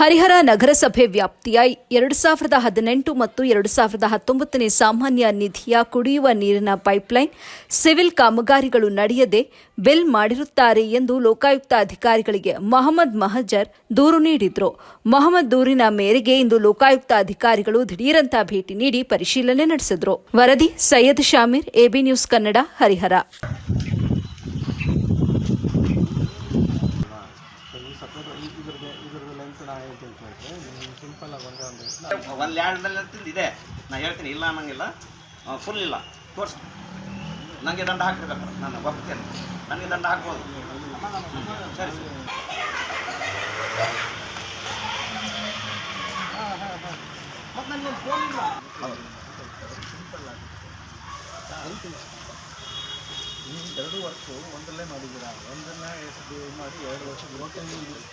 ಹರಿಹರ ನಗರಸಭೆ ವ್ಯಾಪ್ತಿಯ ಎರಡು ಸಾವಿರದ ಹದಿನೆಂಟು ಮತ್ತು ಎರಡು ಸಾವಿರದ ಹತ್ತೊಂಬತ್ತನೇ ಸಾಮಾನ್ಯ ನಿಧಿಯ ಕುಡಿಯುವ ನೀರಿನ ಪೈಪ್ಲೈನ್ ಸಿವಿಲ್ ಕಾಮಗಾರಿಗಳು ನಡೆಯದೆ ಬಿಲ್ ಮಾಡಿರುತ್ತಾರೆ ಎಂದು ಲೋಕಾಯುಕ್ತ ಅಧಿಕಾರಿಗಳಿಗೆ ಮೊಹಮ್ಮದ್ ಮಹಜರ್ ದೂರು ನೀಡಿದ್ರು. ಮೊಹಮ್ಮದ್ ದೂರಿನ ಮೇರೆಗೆ ಇಂದು ಲೋಕಾಯುಕ್ತ ಅಧಿಕಾರಿಗಳು ದಿಢೀರಂತ ಭೇಟಿ ನೀಡಿ ಪರಿಶೀಲನೆ ನಡೆಸಿದ್ರು. ವರದಿ Syed Shameer, AB news Kannada, Harihara. Suppose ಇದ್ರದ್ದು ಇದ್ರದ್ದು ಲೆಂತ್ ನಾ ಹೇಳ್ತೀನಿ ಕೇಳ್ರಿ ಸಿಂಪಲ್ ಆಗಿ ಒಂದೇ ಒಂದು ಒಂದು ಲ್ಯಾಂಡ್ನಲ್ಲಿ ಅಂತಿದ್ದು ಇದೆ ನಾ ಹೇಳ್ತೀನಿ ಇಲ್ಲ ಅನ್ನಂಗಿಲ್ಲ ಫುಲ್ ಇಲ್ಲ ತೋರ್ಸಿ ನನಗೆ ದಂಡ ಹಾಕಿರ್ಬೇಕು ನಾನು ಒಪ್ತೇನೆ ನನಗೆ ದಂಡ ಹಾಕ್ಬೋದು. ಸರಿ ಸರಿ ಮತ್ತು ನನಗೆ ಫೋನ್ ಇಲ್ಲ ಹೌದು ಈ ಎರಡು ವರ್ಷ ಒಂದರಲ್ಲೇ ಮಾಡಿದ್ದೀರಾ Gracias.